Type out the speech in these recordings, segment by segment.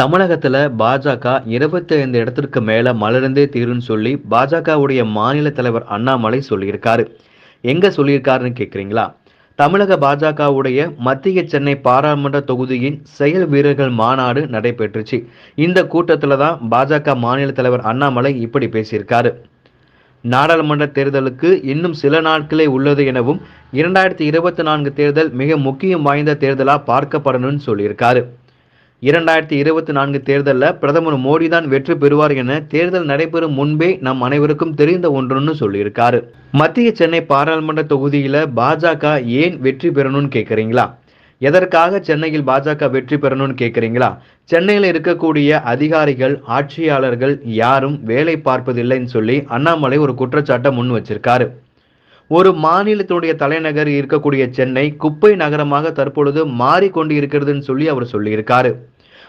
தமிழகத்துல பாஜக இருபத்தி ஐந்து இடத்திற்கு மேல மலர்ந்தே தீருன்னு சொல்லி பாஜகவுடைய மாநில தலைவர் அண்ணாமலை சொல்லியிருக்காரு. எங்க சொல்லியிருக்காருன்னு கேக்குறீங்களா? தமிழக பாஜகவுடைய மத்திய சென்னை பாராளுமன்ற தொகுதியின் செயல் வீரர்கள் மாநாடு நடைபெற்றுச்சு. இந்த கூட்டத்துல தான் பாஜக மாநில தலைவர் அண்ணாமலை இப்படி பேசியிருக்காரு. நாடாளுமன்ற தேர்தலுக்கு இன்னும் சில நாட்களே உள்ளது எனவும் இரண்டாயிரத்தி இருபத்தி நான்கு தேர்தல் மிக முக்கியம் வாய்ந்த தேர்தலாக பார்க்கப்படணும்னு சொல்லியிருக்காரு. இரண்டாயிரத்தி இருபத்தி நான்கு தேர்தலில் பிரதமர் மோடி தான் வெற்றி பெறுவார் என தேர்தல் நடைபெறும் முன்பே நம் அனைவருக்கும் தெரிந்த ஒன்றுன்னு சொல்லியிருக்காரு. மத்திய சென்னை பாராளுமன்ற தொகுதியில் பாஜக ஏன் வெற்றி பெறணும்னு கேட்குறீங்களா எதற்காக சென்னையில் பாஜக வெற்றி பெறணும்னு கேட்குறீங்களா சென்னையில் இருக்கக்கூடிய அதிகாரிகள் ஆட்சியாளர்கள் யாரும் வேலை பார்ப்பதில்லைன்னு சொல்லி அண்ணாமலை ஒரு குற்றச்சாட்டை முன் வச்சிருக்காரு. ஒரு மாநிலத்தினுடைய தலைநகர் இருக்கக்கூடிய சென்னை குப்பை நகரமாக தற்பொழுது மாறிக்கொண்டு இருக்கிறதுன்னு சொல்லி அவர் சொல்லியிருக்காரு.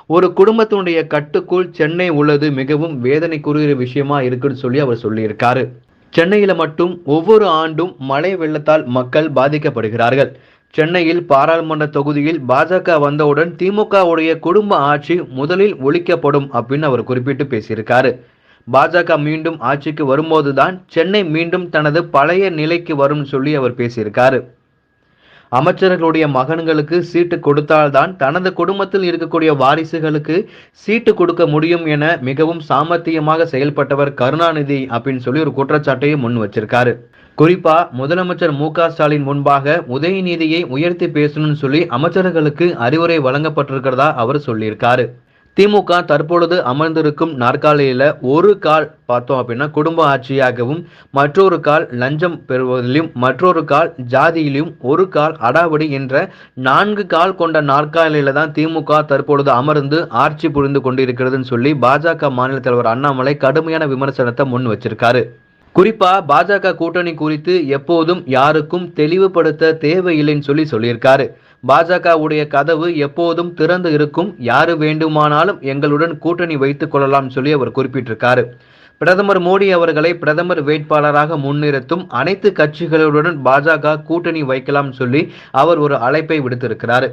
ஒரு குடும்பத்தினுடைய கட்டுக்குள் சென்னை உள்ளது மிகவும் வேதனைக்குரிய விஷயமா இருக்குன்னு சொல்லி அவர் சொல்லியிருக்காரு. சென்னையில மட்டும் ஒவ்வொரு ஆண்டும் மழை வெள்ளத்தால் மக்கள் பாதிக்கப்படுகிறார்கள். சென்னையில் பாராளுமன்ற தொகுதியில் பாஜக வந்தவுடன் திமுகவுடைய குடும்ப ஆட்சி முதலில் ஒழிக்கப்படும் அப்படின்னு அவர் குறிப்பிட்டு பேசியிருக்காரு. பாஜக மீண்டும் ஆட்சிக்கு வரும்போதுதான் சென்னை மீண்டும் தனது பழைய நிலைக்கு வரும் சொல்லி அவர் பேசியிருக்காரு. அமைச்சர்களுடைய மகன்களுக்கு சீட்டு கொடுத்தால்தான் தனது குடும்பத்தில் இருக்கக்கூடிய வாரிசுகளுக்கு சீட்டு கொடுக்க முடியும் என மிகவும் சாமர்த்தியமாக செயல்பட்டவர் கருணாநிதி அப்படின்னு சொல்லி ஒரு குற்றச்சாட்டையும் முன் வச்சிருக்காரு. குறிப்பா முதலமைச்சர் மு ஸ்டாலின் முன்பாக உதயநிதியை உயர்த்தி பேசணும்னு சொல்லி அமைச்சர்களுக்கு அறிவுரை வழங்கப்பட்டிருக்கிறதா அவர் சொல்லியிருக்காரு. திமுக தற்பொழுது அமர்ந்திருக்கும் நாற்காலியில் ஒரு கால் பார்த்தோம் அப்படின்னா குடும்ப ஆட்சியாகவும் மற்றொரு கால் லஞ்சம் பெறுவதிலும் மற்றொரு கால் ஜாதியிலும் ஒரு கால் அடாவடி என்ற நான்கு கால் கொண்ட நாற்காலியில் தான் திமுக தற்பொழுது அமர்ந்து ஆட்சி புரிந்து கொண்டிருக்கிறதுன்னு சொல்லி பாஜக மாநில தலைவர் அண்ணாமலை கடுமையான விமர்சனத்தை முன் வச்சிருக்காரு. குறிப்பா பாஜக கூட்டணி குறித்து எப்போதும் யாருக்கும் தெளிவுபடுத்த தேவையில்லைன்னு சொல்லி சொல்லியிருக்காரு. பாஜகவுடைய கதவு எப்போதும் திறந்து இருக்கும் யாரு வேண்டுமானாலும் எங்களுடன் கூட்டணி வைத்துக் கொள்ளலாம் சொல்லி அவர் குறிப்பிட்டிருக்காரு. பிரதமர் மோடி அவர்களை பிரதமர் வேட்பாளராக முன்னிறுத்தும் அனைத்து கட்சிகளுடன் பாஜக கூட்டணி வைக்கலாம் சொல்லி அவர் ஒரு அழைப்பை விடுத்திருக்கிறார்.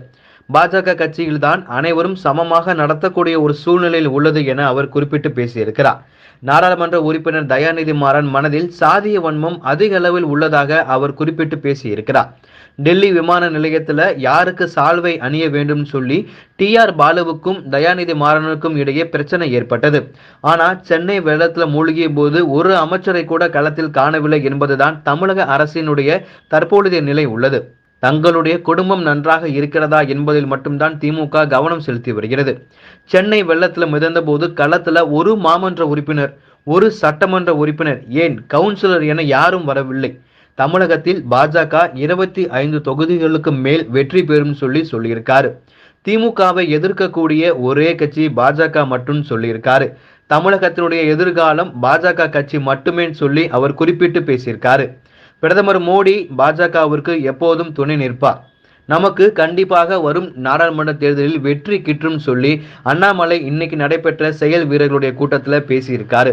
பாஜக கட்சியில்தான் அனைவரும் சமமாக நடத்தக்கூடிய ஒரு சூழ்நிலையில் உள்ளது என அவர் குறிப்பிட்டு பேசியிருக்கிறார். நாடாளுமன்ற உறுப்பினர் தயாநிதி மாறன் மனதில் சாதிய வன்மம் அதிக அளவில் உள்ளதாக அவர் குறிப்பிட்டு பேசியிருக்கிறார். டெல்லி விமான நிலையத்தில் யாருக்கு சால்வை அணிய வேண்டும் சொல்லி டி ஆர் பாலுவுக்கும் தயாநிதி மாறனுக்கும் இடையே பிரச்சனை ஏற்பட்டது. ஆனால் சென்னை வெள்ளத்தில் மூழ்கிய போது ஒரு அமைச்சரை கூட களத்தில் காணவில்லை என்பதுதான் தமிழக அரசினுடைய தற்பொழுதைய நிலை உள்ளது. தங்களுடைய குடும்பம் நன்றாக இருக்கிறதா என்பதில் மட்டும்தான் திமுக கவனம் செலுத்தி வருகிறது. சென்னை வெள்ளத்தில் மிதந்த போது ஒரு மாமன்ற உறுப்பினர் ஒரு சட்டமன்ற உறுப்பினர் ஏன் கவுன்சிலர் என யாரும் வரவில்லை. தமிழகத்தில் பாஜக இருபத்தி ஐந்து தொகுதிகளுக்கு மேல் வெற்றி பெறும் சொல்லி சொல்லியிருக்காரு. திமுகவை எதிர்க்கக்கூடிய ஒரே கட்சி பாஜக மட்டும் சொல்லியிருக்காரு. தமிழகத்தினுடைய எதிர்காலம் பாஜக கட்சி மட்டுமே சொல்லி அவர் குறிப்பிட்டு பேசியிருக்காரு. பிரதமர் மோடி பாஜகவிற்கு எப்போதும் துணை நிற்பார். நமக்கு கண்டிப்பாக வரும் நாடாளுமன்ற தேர்தலில் வெற்றி கிட்டும் சொல்லி அண்ணாமலை இன்னைக்கு நடைபெற்ற செயல் வீரர்களுடைய கூட்டத்தில் பேசியிருக்காரு.